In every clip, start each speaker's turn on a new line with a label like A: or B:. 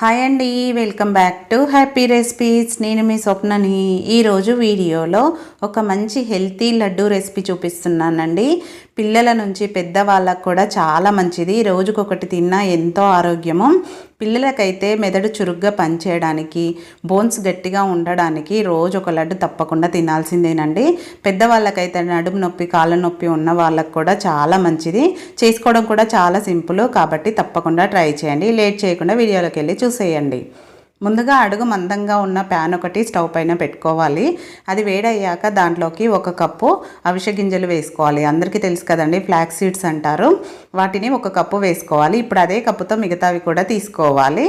A: hi అండి welcome back to happy recipes నేను మీ స్వప్నని ఈరోజు వీడియోలో ఒక మంచి హెల్తీ లడ్డు రెసిపీ చూపిస్తున్నానండి పిల్లల నుంచి పెద్దవాళ్ళకు కూడా చాలా మంచిది రోజుకొకటి తిన్నా ఎంతో ఆరోగ్యము పిల్లలకైతే మెదడు చురుగ్గా పనిచేయడానికి బోన్స్ గట్టిగా ఉండడానికి రోజు ఒక లడ్డు తప్పకుండా తినాల్సిందేనండి పెద్దవాళ్ళకైతే నడుము నొప్పి కాళ్ళ నొప్పి ఉన్న వాళ్ళకు కూడా చాలా మంచిది చేసుకోవడం కూడా చాలా సింపుల్ కాబట్టి తప్పకుండా ట్రై చేయండి లేట్ చేయకుండా వీడియోలోకి వెళ్ళి చూసేయండి ముందుగా అడుగు మందంగా ఉన్న ప్యాన్ ఒకటి స్టవ్ పైన పెట్టుకోవాలి అది వేడయ్యాక దాంట్లోకి ఒక కప్పు అవిష గింజలు వేసుకోవాలి అందరికీ తెలుసు కదండి ఫ్లాక్ సీడ్స్ అంటారు వాటిని ఒక కప్పు వేసుకోవాలి ఇప్పుడు అదే కప్పుతో మిగతావి కూడా తీసుకోవాలి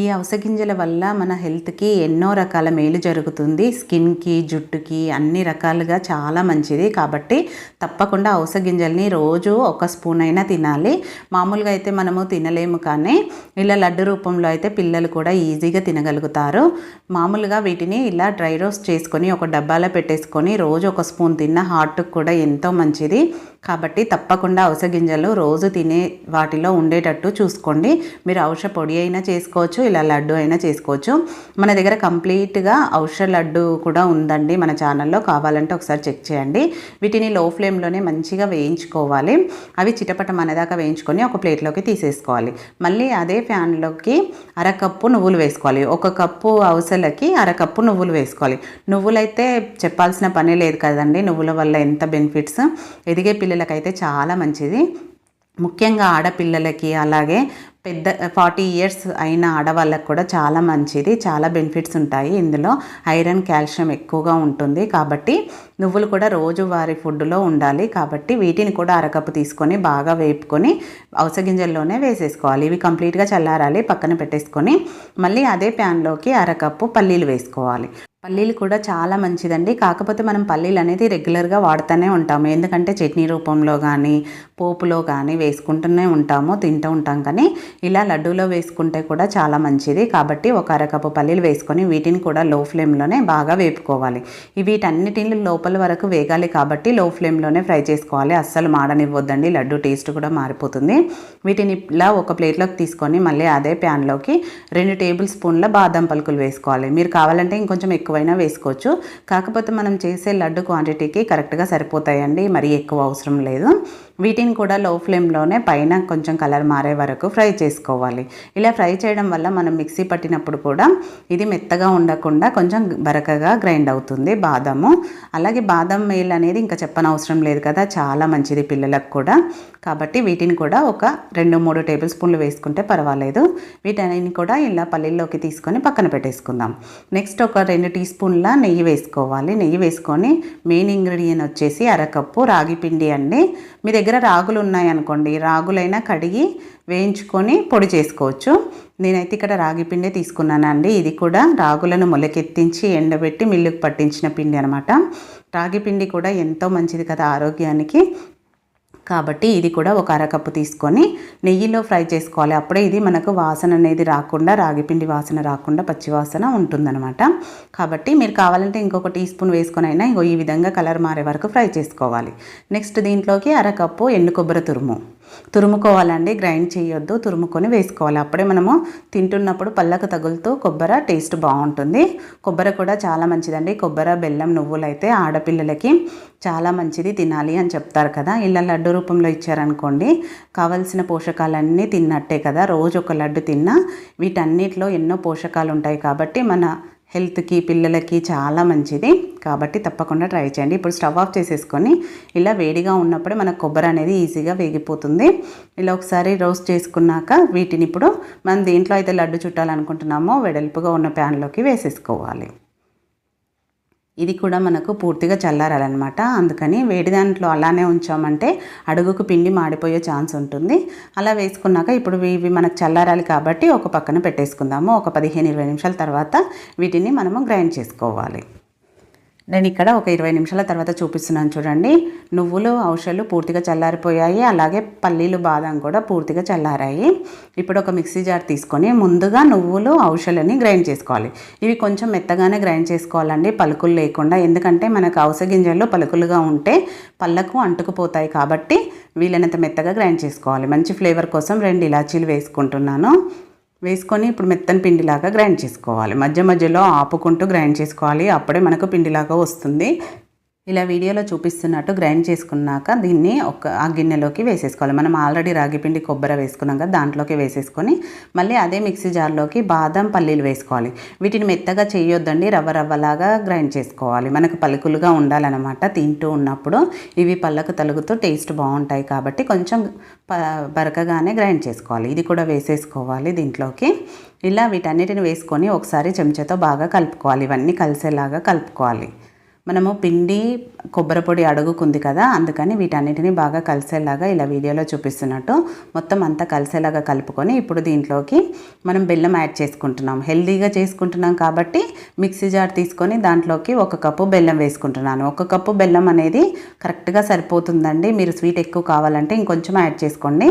A: ఈ అవసగింజల వల్ల మన హెల్త్కి ఎన్నో రకాల మేలు జరుగుతుంది స్కిన్కి జుట్టుకి అన్ని రకాలుగా చాలా మంచిది కాబట్టి తప్పకుండా అవసగింజల్ని రోజు ఒక స్పూన్ అయినా తినాలి మామూలుగా అయితే మనము తినలేము కానీ ఇలా లడ్డు రూపంలో అయితే పిల్లలు కూడా ఈజీగా తినగలుగుతారు మామూలుగా వీటిని ఇలా డ్రై రోస్ట్ చేసుకొని ఒక డబ్బాలో పెట్టేసుకొని రోజు ఒక స్పూన్ తిన్న హార్ట్కి కూడా ఎంతో మంచిది కాబట్టి తప్పకుండా అవసర గింజలు రోజు తినే వాటిలో ఉండేటట్టు చూసుకోండి మీరు ఔష పొడి అయినా చేసుకోవచ్చు ఇలా లడ్డు అయినా చేసుకోవచ్చు మన దగ్గర కంప్లీట్గా ఔష లడ్డు కూడా ఉందండి మన ఛానల్లో కావాలంటే ఒకసారి చెక్ చేయండి వీటిని లో ఫ్లేమ్లోనే మంచిగా వేయించుకోవాలి అవి చిటపట మనదాకా వేయించుకొని ఒక ప్లేట్లోకి తీసేసుకోవాలి మళ్ళీ అదే ఫ్యాన్లోకి అరకప్పు నువ్వులు వేసుకోవాలి ఒక కప్పు అవసలకి అరకప్పు నువ్వులు వేసుకోవాలి నువ్వులైతే చెప్పాల్సిన పని లేదు కదండి నువ్వుల వల్ల ఎంత బెనిఫిట్స్ ఎదిగే పిల్ల పిల్లలకైతే చాలా మంచిది ముఖ్యంగా ఆడపిల్లలకి అలాగే పెద్ద ఫార్టీ ఇయర్స్ అయిన ఆడవాళ్ళకు కూడా చాలా మంచిది చాలా బెనిఫిట్స్ ఉంటాయి ఇందులో ఐరన్ కాల్షియం ఎక్కువగా ఉంటుంది కాబట్టి నువ్వులు కూడా రోజువారీ ఫుడ్లో ఉండాలి కాబట్టి వీటిని కూడా అరకప్పు తీసుకొని బాగా వేపుకొని గింజల్లోనే వేసేసుకోవాలి ఇవి కంప్లీట్గా చల్లారాలి పక్కన పెట్టేసుకొని మళ్ళీ అదే ప్యాన్లోకి అరకప్పు పల్లీలు వేసుకోవాలి పల్లీలు కూడా చాలా మంచిదండి కాకపోతే మనం పల్లీలు అనేది రెగ్యులర్గా వాడుతూనే ఉంటాము ఎందుకంటే చట్నీ రూపంలో కానీ పోపులో కానీ వేసుకుంటూనే ఉంటాము తింటూ ఉంటాం కానీ ఇలా లడ్డూలో వేసుకుంటే కూడా చాలా మంచిది కాబట్టి ఒక అరకప్పు పల్లీలు వేసుకొని వీటిని కూడా లో ఫ్లేమ్లోనే బాగా వేపుకోవాలి వీటన్నిటిని లోపల వరకు వేగాలి కాబట్టి లో ఫ్లేమ్లోనే ఫ్రై చేసుకోవాలి అస్సలు మాడనివ్వద్దండి లడ్డు టేస్ట్ కూడా మారిపోతుంది వీటిని ఇలా ఒక ప్లేట్లోకి తీసుకొని మళ్ళీ అదే ప్యాన్లోకి రెండు టేబుల్ స్పూన్ల బాదం పలుకులు వేసుకోవాలి మీరు కావాలంటే ఇంకొంచెం ఎక్కువ ఎక్కువైనా వేసుకోవచ్చు కాకపోతే మనం చేసే లడ్డు క్వాంటిటీకి కరెక్ట్గా సరిపోతాయండి మరీ ఎక్కువ అవసరం లేదు వీటిని కూడా లో ఫ్లేమ్లోనే పైన కొంచెం కలర్ మారే వరకు ఫ్రై చేసుకోవాలి ఇలా ఫ్రై చేయడం వల్ల మనం మిక్సీ పట్టినప్పుడు కూడా ఇది మెత్తగా ఉండకుండా కొంచెం బరకగా గ్రైండ్ అవుతుంది బాదము అలాగే బాదం మేల్ అనేది ఇంకా చెప్పనవసరం లేదు కదా చాలా మంచిది పిల్లలకు కూడా కాబట్టి వీటిని కూడా ఒక రెండు మూడు టేబుల్ స్పూన్లు వేసుకుంటే పర్వాలేదు వీటన్ని కూడా ఇలా పల్లీల్లోకి తీసుకొని పక్కన పెట్టేసుకుందాం నెక్స్ట్ ఒక రెండు టీ స్పూన్ల నెయ్యి వేసుకోవాలి నెయ్యి వేసుకొని మెయిన్ ఇంగ్రీడియంట్ వచ్చేసి అరకప్పు రాగి పిండి అండి మీ దగ్గర దగ్గర రాగులు ఉన్నాయనుకోండి రాగులైనా కడిగి వేయించుకొని పొడి చేసుకోవచ్చు నేనైతే ఇక్కడ రాగి పిండి తీసుకున్నానండి ఇది కూడా రాగులను మొలకెత్తించి ఎండబెట్టి మిల్లుకు పట్టించిన పిండి అనమాట రాగి పిండి కూడా ఎంతో మంచిది కదా ఆరోగ్యానికి కాబట్టి ఇది కూడా ఒక అరకప్పు తీసుకొని నెయ్యిలో ఫ్రై చేసుకోవాలి అప్పుడే ఇది మనకు వాసన అనేది రాకుండా రాగిపిండి వాసన రాకుండా పచ్చివాసన ఉంటుందన్నమాట కాబట్టి మీరు కావాలంటే ఇంకొక టీ స్పూన్ వేసుకొని అయినా ఇంకో ఈ విధంగా కలర్ మారే వరకు ఫ్రై చేసుకోవాలి నెక్స్ట్ దీంట్లోకి అరకప్పు ఎండు కొబ్బరి తురుము తురుముకోవాలండి గ్రైండ్ చేయొద్దు తురుముకొని వేసుకోవాలి అప్పుడే మనము తింటున్నప్పుడు పళ్ళకు తగులుతూ కొబ్బరి టేస్ట్ బాగుంటుంది కొబ్బరి కూడా చాలా మంచిదండి కొబ్బరి బెల్లం నువ్వులు అయితే ఆడపిల్లలకి చాలా మంచిది తినాలి అని చెప్తారు కదా ఇలా లడ్డు రూపంలో ఇచ్చారనుకోండి కావలసిన పోషకాలన్నీ తిన్నట్టే కదా రోజు ఒక లడ్డు తిన్నా వీటన్నిటిలో ఎన్నో పోషకాలు ఉంటాయి కాబట్టి మన హెల్త్కి పిల్లలకి చాలా మంచిది కాబట్టి తప్పకుండా ట్రై చేయండి ఇప్పుడు స్టవ్ ఆఫ్ చేసేసుకొని ఇలా వేడిగా ఉన్నప్పుడే మనకు కొబ్బరి అనేది ఈజీగా వేగిపోతుంది ఇలా ఒకసారి రోస్ట్ చేసుకున్నాక వీటిని ఇప్పుడు మనం దేంట్లో అయితే లడ్డు చుట్టాలనుకుంటున్నామో వెడల్పుగా ఉన్న ప్యాన్లోకి వేసేసుకోవాలి ఇది కూడా మనకు పూర్తిగా చల్లారాలన్నమాట అందుకని వేడి దాంట్లో అలానే ఉంచామంటే అడుగుకు పిండి మాడిపోయే ఛాన్స్ ఉంటుంది అలా వేసుకున్నాక ఇప్పుడు ఇవి మనకు చల్లారాలి కాబట్టి ఒక పక్కన పెట్టేసుకుందాము ఒక పదిహేను ఇరవై నిమిషాల తర్వాత వీటిని మనము గ్రైండ్ చేసుకోవాలి నేను ఇక్కడ ఒక ఇరవై నిమిషాల తర్వాత చూపిస్తున్నాను చూడండి నువ్వులు ఔషధాలు పూర్తిగా చల్లారిపోయాయి అలాగే పల్లీలు బాదం కూడా పూర్తిగా చల్లారాయి ఇప్పుడు ఒక మిక్సీ జార్ తీసుకొని ముందుగా నువ్వులు ఔషధాలని గ్రైండ్ చేసుకోవాలి ఇవి కొంచెం మెత్తగానే గ్రైండ్ చేసుకోవాలండి పలుకులు లేకుండా ఎందుకంటే మనకు అవసర గింజల్లో పలుకులుగా ఉంటే పళ్ళకు అంటుకుపోతాయి కాబట్టి వీలైనంత మెత్తగా గ్రైండ్ చేసుకోవాలి మంచి ఫ్లేవర్ కోసం రెండు ఇలాచీలు వేసుకుంటున్నాను వేసుకొని ఇప్పుడు మెత్తని పిండిలాగా గ్రైండ్ చేసుకోవాలి మధ్య మధ్యలో ఆపుకుంటూ గ్రైండ్ చేసుకోవాలి అప్పుడే మనకు పిండిలాగా వస్తుంది ఇలా వీడియోలో చూపిస్తున్నట్టు గ్రైండ్ చేసుకున్నాక దీన్ని ఒక ఆ గిన్నెలోకి వేసేసుకోవాలి మనం ఆల్రెడీ రాగిపిండి కొబ్బరి వేసుకున్నాం కదా దాంట్లోకి వేసేసుకొని మళ్ళీ అదే మిక్సీ జార్లోకి బాదం పల్లీలు వేసుకోవాలి వీటిని మెత్తగా చేయొద్దండి రవ్వ రవ్వలాగా గ్రైండ్ చేసుకోవాలి మనకు పలుకులుగా ఉండాలన్నమాట తింటూ ఉన్నప్పుడు ఇవి పళ్ళకు తలుగుతూ టేస్ట్ బాగుంటాయి కాబట్టి కొంచెం బరకగానే గ్రైండ్ చేసుకోవాలి ఇది కూడా వేసేసుకోవాలి దీంట్లోకి ఇలా వీటన్నిటిని వేసుకొని ఒకసారి చెంచాతో బాగా కలుపుకోవాలి ఇవన్నీ కలిసేలాగా కలుపుకోవాలి మనము పిండి కొబ్బరి పొడి అడుగుకుంది కదా అందుకని వీటన్నిటిని బాగా కలిసేలాగా ఇలా వీడియోలో చూపిస్తున్నట్టు మొత్తం అంతా కలిసేలాగా కలుపుకొని ఇప్పుడు దీంట్లోకి మనం బెల్లం యాడ్ చేసుకుంటున్నాం హెల్దీగా చేసుకుంటున్నాం కాబట్టి మిక్సీ జార్ తీసుకొని దాంట్లోకి ఒక కప్పు బెల్లం వేసుకుంటున్నాను ఒక కప్పు బెల్లం అనేది కరెక్ట్గా సరిపోతుందండి మీరు స్వీట్ ఎక్కువ కావాలంటే ఇంకొంచెం యాడ్ చేసుకోండి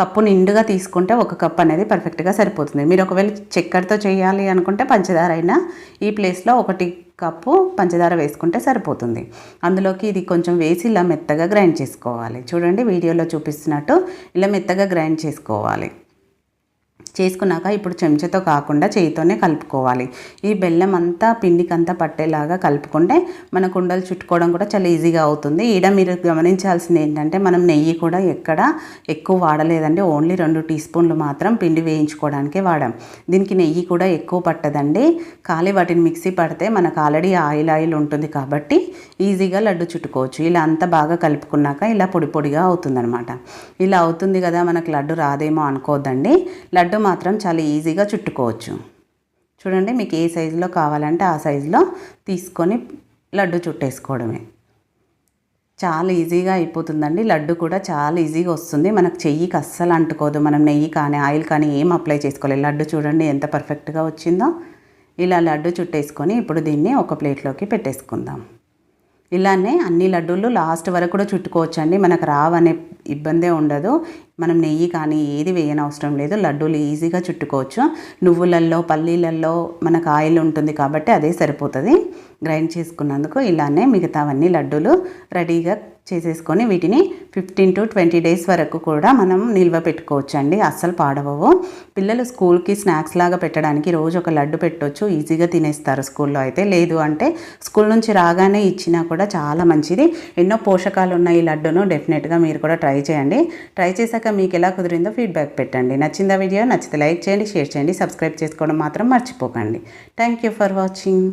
A: కప్పు నిండుగా తీసుకుంటే ఒక కప్ అనేది పర్ఫెక్ట్గా సరిపోతుంది మీరు ఒకవేళ చక్కెరతో చేయాలి అనుకుంటే పంచదార అయినా ఈ ప్లేస్లో ఒకటి కప్పు పంచదార వేసుకుంటే సరిపోతుంది అందులోకి ఇది కొంచెం వేసి ఇలా మెత్తగా గ్రైండ్ చేసుకోవాలి చూడండి వీడియోలో చూపిస్తున్నట్టు ఇలా మెత్తగా గ్రైండ్ చేసుకోవాలి చేసుకున్నాక ఇప్పుడు చెంచాతో కాకుండా చేయితోనే కలుపుకోవాలి ఈ బెల్లం అంతా పిండికంతా పట్టేలాగా కలుపుకుంటే మన కుండలు చుట్టుకోవడం కూడా చాలా ఈజీగా అవుతుంది ఈడ మీరు గమనించాల్సింది ఏంటంటే మనం నెయ్యి కూడా ఎక్కడ ఎక్కువ వాడలేదండి ఓన్లీ రెండు టీ స్పూన్లు మాత్రం పిండి వేయించుకోవడానికే వాడాం దీనికి నెయ్యి కూడా ఎక్కువ పట్టదండి ఖాళీ వాటిని మిక్సీ పడితే మనకు ఆల్రెడీ ఆయిల్ ఆయిల్ ఉంటుంది కాబట్టి ఈజీగా లడ్డు చుట్టుకోవచ్చు ఇలా అంతా బాగా కలుపుకున్నాక ఇలా పొడి పొడిగా అవుతుందనమాట ఇలా అవుతుంది కదా మనకు లడ్డు రాదేమో అనుకోవద్దండి లడ్డు మాత్రం చాలా ఈజీగా చుట్టుకోవచ్చు చూడండి మీకు ఏ సైజులో కావాలంటే ఆ సైజులో తీసుకొని లడ్డు చుట్టేసుకోవడమే చాలా ఈజీగా అయిపోతుందండి లడ్డు కూడా చాలా ఈజీగా వస్తుంది మనకు చెయ్యికి అస్సలు అంటుకోదు మనం నెయ్యి కానీ ఆయిల్ కానీ ఏం అప్లై చేసుకోలేదు లడ్డు చూడండి ఎంత పర్ఫెక్ట్గా వచ్చిందో ఇలా లడ్డు చుట్టేసుకొని ఇప్పుడు దీన్ని ఒక ప్లేట్లోకి పెట్టేసుకుందాం ఇలానే అన్ని లడ్డూలు లాస్ట్ వరకు కూడా చుట్టుకోవచ్చండి మనకు రావనే ఇబ్బందే ఉండదు మనం నెయ్యి కానీ ఏది వేయనవసరం లేదు లడ్డూలు ఈజీగా చుట్టుకోవచ్చు నువ్వులల్లో పల్లీలల్లో మనకు ఆయిల్ ఉంటుంది కాబట్టి అదే సరిపోతుంది గ్రైండ్ చేసుకున్నందుకు ఇలానే మిగతావన్నీ లడ్డూలు రెడీగా చేసేసుకొని వీటిని ఫిఫ్టీన్ టు ట్వంటీ డేస్ వరకు కూడా మనం నిల్వ పెట్టుకోవచ్చు అండి అస్సలు పాడవవు పిల్లలు స్కూల్కి స్నాక్స్ లాగా పెట్టడానికి రోజు ఒక లడ్డు పెట్టవచ్చు ఈజీగా తినేస్తారు స్కూల్లో అయితే లేదు అంటే స్కూల్ నుంచి రాగానే ఇచ్చినా కూడా చాలా మంచిది ఎన్నో పోషకాలు ఉన్న ఈ లడ్డును డెఫినెట్గా మీరు కూడా ట్రై చేయండి ట్రై చేశాక వంటకం మీకు ఎలా కుదిరిందో ఫీడ్బ్యాక్ పెట్టండి నచ్చిందా వీడియో నచ్చితే లైక్ చేయండి షేర్ చేయండి సబ్స్క్రైబ్ చేసుకోవడం మాత్రం మర్చిపోకండి థ్యాంక్ యూ ఫర్ వాచింగ్